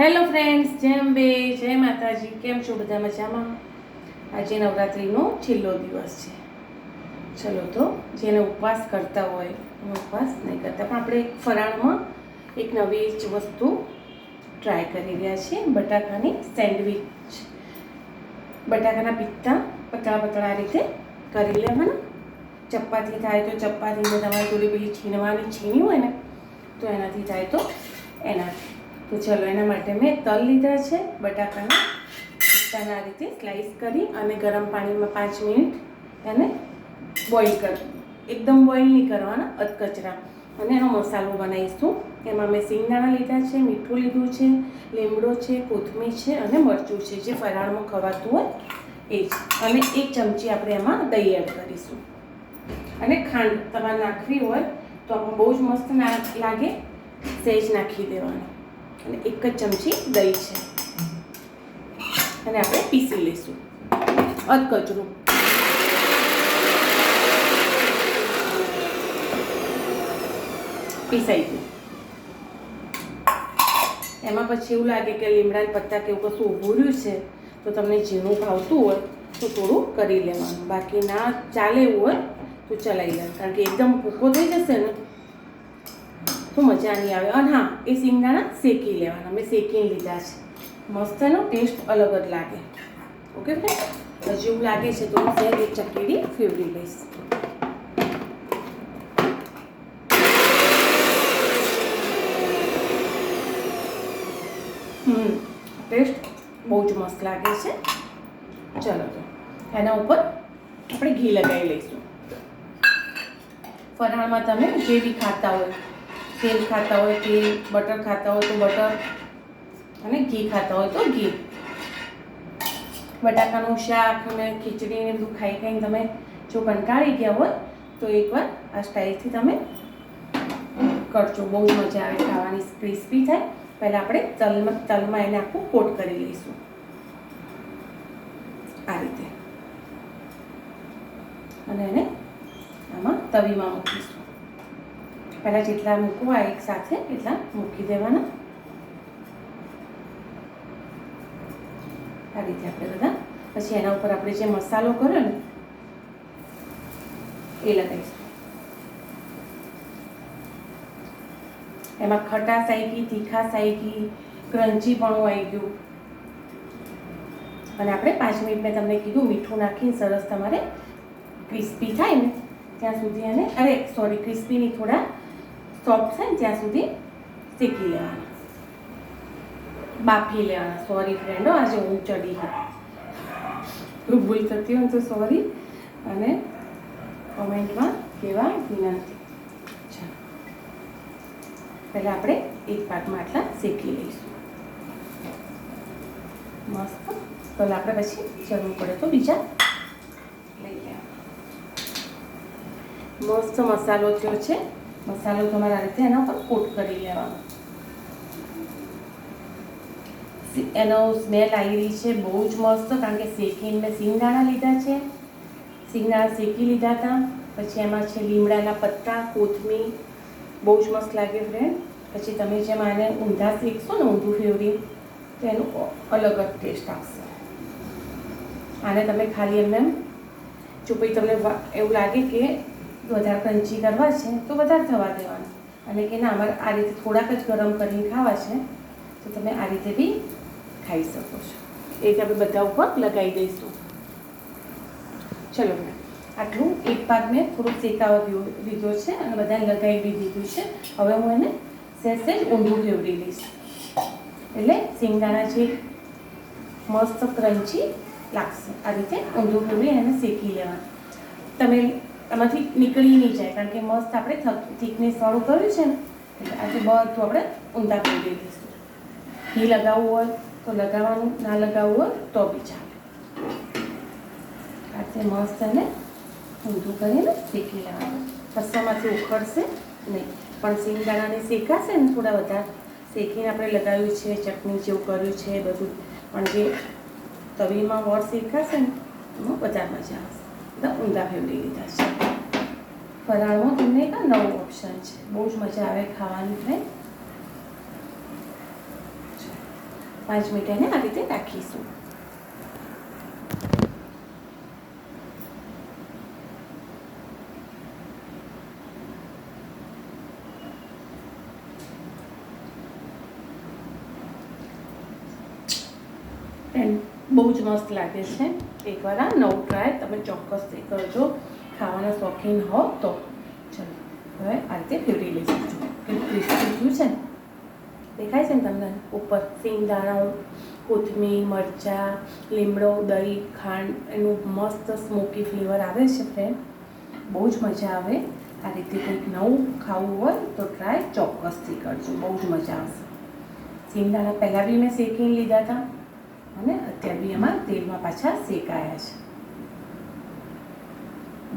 Hello friends જેમ બે જય માતાજી. કેમ છો બધા મજામાં? આજે નવરાત્રિનો છેલ્લો દિવસ છે. ચલો તો, જેને ઉપવાસ કરતા હોય, એને ઉપવાસ નહીં કરતા. પણ આપણે ફરાળમાં એક નવી જ વસ્તુ ટ્રાય કરી રહ્યા છીએ. બટાકાની સેન્ડવિચ. બટાકાના પિત્તા પતળા પતળા રીતે કરી લેવાના. ચપાતી થાય તો ચપાતીને તમારે થોડી પેલી છીનવાની છીણી હોય ને, તો એનાથી થાય તો એનાથી. તો ચલો, એના માટે મેં તલ લીધા છે, બટાકાના પિસ્તાના આ રીતે સ્લાઈસ કરી અને ગરમ પાણીમાં પાંચ મિનિટ એને બોઇલ કર. એકદમ બોઇલ નહીં કરવાના, અધકચરા. અને એનો મસાલો બનાવીશું. એમાં મેં સિંગદાણા લીધા છે, મીઠું લીધું છે, લીમડો છે, કોથમીર છે અને મરચું છે. જે ફરાળમાં ખવાતું હોય એ જ. અને એક ચમચી આપણે એમાં દહીં એડ કરીશું. અને ખાંડ તમારે નાખવી હોય તો આપણે બહુ જ મસ્ત લાગે સહેજ નાખી દેવાની. અને એક જ ચમચી દહીં છે. અને આપણે પીસી લઈશું. અધકચરું. પીસાઈ ગયું. એમાં પછી એવું લાગે કે લીમડાના પત્તા કે એવું કશું ઊભું રહ્યું છે, તો તમને ઝીણું ભાવતું હોય, તો થોડું કરી લેવાનું. બાકી ના ચાલે એવું હોય, તો ચલાવી લેવાનું. કારણ કે એકદમ ભૂકો થઈ જશે ને તો મજા નહીં આવે. અને હા, એ સિંગદાણા શેકી લેવાના. મેં શેકીને લીધા છે. મસ્ત એનો ટેસ્ટ અલગ જ લાગે. ઓકે ફ્રેન્ડ હજી એવું લાગે છે તો હું એક ચકેડી ફેવરી લઈશ. ટેસ્ટ બહુ જ મસ્ત લાગે છે. ચલો તો, એના ઉપર આપણે ઘી લગાવી લઈશું. ફરાળમાં તમે જે બી ખાતા હોય. તેલ ખાતા હોય, તેલ, બટર ખાતા હોય તો બટર અને ઘી ખાતા હોય તો ઘી. બટાકાનું શાક અને ખીચડીને બધું ખાઈ ખાઈને તમે જો કંટાળી ગયા હોય, તો એકવાર આ સ્ટાઇલથી તમે કરજો. બહુ જ મજા આવે ખાવાની, ક્રિસ્પી થાય. પહેલાં આપણે તલમાં તલમાં એને આખું કોટ કરી લઈશું. આ રીતે. અને એને આમાં તવીમાં મૂકીશું. પહેલાં જેટલા મૂકવા એક સાથે એટલા મૂકી દેવાના. આ રીતે આપણે બધા. પછી એના ઉપર આપણે જે મસાલો કર્યો ને, એ લગાવીશું. એમાં ખટાશ આવી ગઈ, તીખાશ આવી ગઈ ક્રન્ચી પણ આવી ગયું. અને આપણે પાંચ મિનિટ મેં તમને કીધું, મીઠું નાખીને સરસ તમારે ક્રિસ્પી થાય ને, ત્યાં સુધી એને, અરે સોરી ક્રિસ્પીની થોડા સોફ્ટ થાય ત્યાં સુધી શેકી લેવાના. બાફી લેવાના. સોરી ફ્રેન્ડો આજે હું ચડી ગઈ. ભૂલ થતી હોય તો સોરી અને કોમેન્ટમાં કહેવા વિનંતી. પહેલાં આપણે એક પાકમાં આટલા શેકી લઈશું. મસ્ત. તો આપણે પછી જરૂર પડે તો બીજા લઈ લેવા મસ્ત મસાલો થયો છે. મસાલો તમારા રીતે એના ઉપર કોટ કરી લેવાનો. એનો સ્મેલ આવી રહી છે, બહુ જ મસ્ત, કારણ કે શેકીને મેં સિંગદાણા લીધા છે. સિંગદાણા શેકી લીધા હતા, પછી એમાં છે લીમડાના પત્તા, કોથમીર. બહુ જ મસ્ત લાગે ફ્રેન્ડ પછી તમે જેમ આને ઊંધા શેકશો ને ઊંધું ફેવરી તો એનું અલગ જ ટેસ્ટ આવશે. આને તમે ખાલી એમને એમ જો પછી તમને એવું લાગે કે વધારે ક્રંચી કરવા છે તો વધારે થવા દેવાનું. અને કે ના અમારે આ રીતે થોડાક જ ગરમ કરીને ખાવા છે તો તમે આ રીતે બી ખાઈ શકો છો. એ આપણે બધા ઉપર લગાવી દઈશું. ચલો આટલું એક ભાગ મેં થોડુંક શેકાવા દીધો છે અને બધાને લગાવી બી દીધું છે. હવે હું એને સહેજ ઊંધું ફેવરી લઈશ. એટલે સિંગદાણા જે મસ્ત ક્રંચી લાગશે આ રીતે ઊંધું ફેવરી એને શેકી લેવાનું. તમે એમાંથી નીકળી નહીં જાય, કારણ કે મસ્ત આપણે થિકનેસ વાળું કર્યું છે ને, એટલે આજે બધું આપણે ઊંધા ફેરવી દઈશું ઘી લગાવવું હોય તો લગાવવાનું, ના લગાવવું હોય તો બી ચાલે. આજે મસ્ત એને ઊંધું કરીને શેકી લેવાનું. કસ્સામાંથી ઉખડશે નહીં, પણ સિંગદાણાને શેકાશે ને થોડા વધારે શેકીને આપણે લગાવ્યું છે, ચટણી જેવું કર્યું છે બધું. પણ જે તવીમાં વર શેકાશે ને, એમાં વધારે મજા આવશે. બધા ઊંધા ફેવરી લીધા છે. ફરાળમાં તમને એક નવું ઓપ્શન છે. બહુ જ મજા આવે ખાવાની ફ્રેન્ડ પાંચ મિનિટ એને આ રીતે રાખીશું. એન્ડ બહુ જ મસ્ત લાગે છે. એકવાર આ નવું ટ્રાય તમે ચોક્કસથી કરજો. ખાવાના શોખીન હો તો. ચલો, હવે આ રીતે ફેરવી લઈ જો કેટલું ક્રિસ્પી થયું છે દેખાય છે ને તમને? ઉપર સિંગદાણા કોથમીર, મરચાં, લીમડો, દહીં, ખાંડ, એનું મસ્ત સ્મોકી ફ્લેવર આવે છે ફ્રેન્ડ બહુ જ મજા આવે. આ રીતે કંઈક નવું ખાવું હોય તો ટ્રાય ચોક્કસથી કરજો. બહુ જ મજા આવશે. સિંગદાણા પહેલાં બી મેં શેકીને લીધા હતા. અને અત્યારે બી એમાં તેલમાં પાછા શેકાયા છે.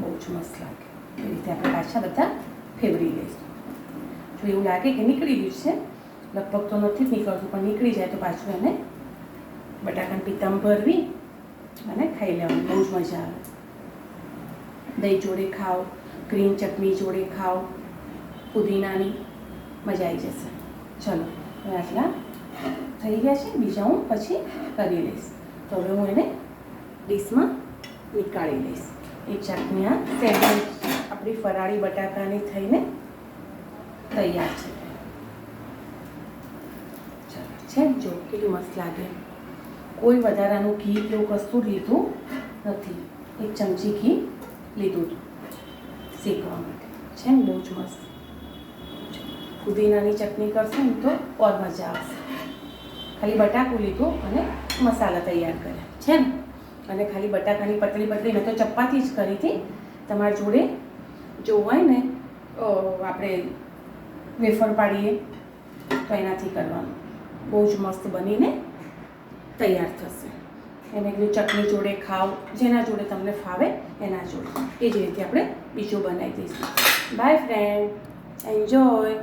બહુ જ મસ્ત લાગે. એ રીતે આપણે પાછા બધા ફેવરી લઈશું. જો એવું લાગે કે નીકળી ગયું છે, લગભગ તો નથી જ નીકળતું, પણ નીકળી જાય તો પાછું એને બટાકાની પિત્તામ ભરવી અને ખાઈ લેવાની. બહુ જ મજા આવે. દહીં જોડે ખાઓ, ગ્રીન ચટણી જોડે ખાઓ, પુદીનાની, મજા આવી જશે. ચલો, હવે આટલા થઈ ગયા છે. બીજા હું પછી કરી લઈશ. તો હવે હું એને ડીશમાં નીકાળી લઈશ. એ ચટણી આ સેન્ડવિચ. આપણી ફરાળી બટાકાની થઈને તૈયાર છે. ચાલો, છે જો કેટલી મસ્ત લાગે. કોઈ વધારાનું ઘી કે એવું કશું લીધું નથી. એક ચમચી ઘી લીધું હતું. શેકવા માટે. છે ને બહુ જ મસ્ત. પુદીનાની ચટણી કરશે ને તો ઓર મજા આવશે. ખાલી બટાકું લીધું અને મસાલા તૈયાર કર્યા. છે ને અને ખાલી બટાકાની પતલી પતલી મેં તો ચપાતી જ કરી હતી. તમારા જોડે જો હોય ને આપણે વેફર પાડીએ, તો એનાથી કરવાનું. બહુ જ મસ્ત બનીને તૈયાર થશે. એને કીધું, ચટણી જોડે ખાવ જેના જોડે તમને ફાવે, એના જોડે. એ જ રીતે આપણે બીજું બનાવી દઈશું. By friend enjoy